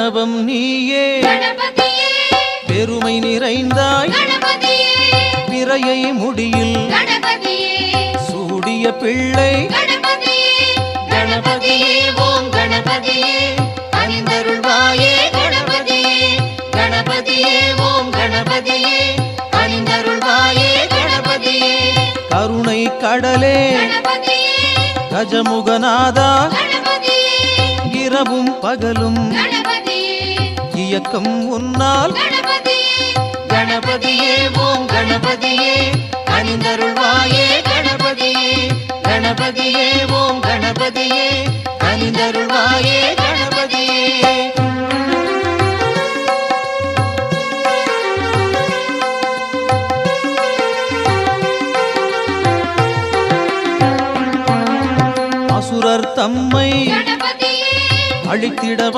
பிரணவம் நீயே. பெருமை நிறைந்தாய். பிறையை முடியில். சூடிய பிள்ளை. கணபதியே. ஓம் கணபதியே. அணிந்தருள்வாயே கணபதியே. கணபதியே ஓம் கணபதியே. அணிந்தருள்வாயே கணபதியே. கருணை கடலே. கஜமுகநாதா. இரவும் பகலும். இயக்கம் உன்னால் கணபதியே ஓம் கணபதியே அணிந்தருள்வாயே கணபதியே. கணபதியே ஓம் கணபதியே அணிந்தருள்வாயே கணபதியே. அசுரர் தம்மை அழித்திட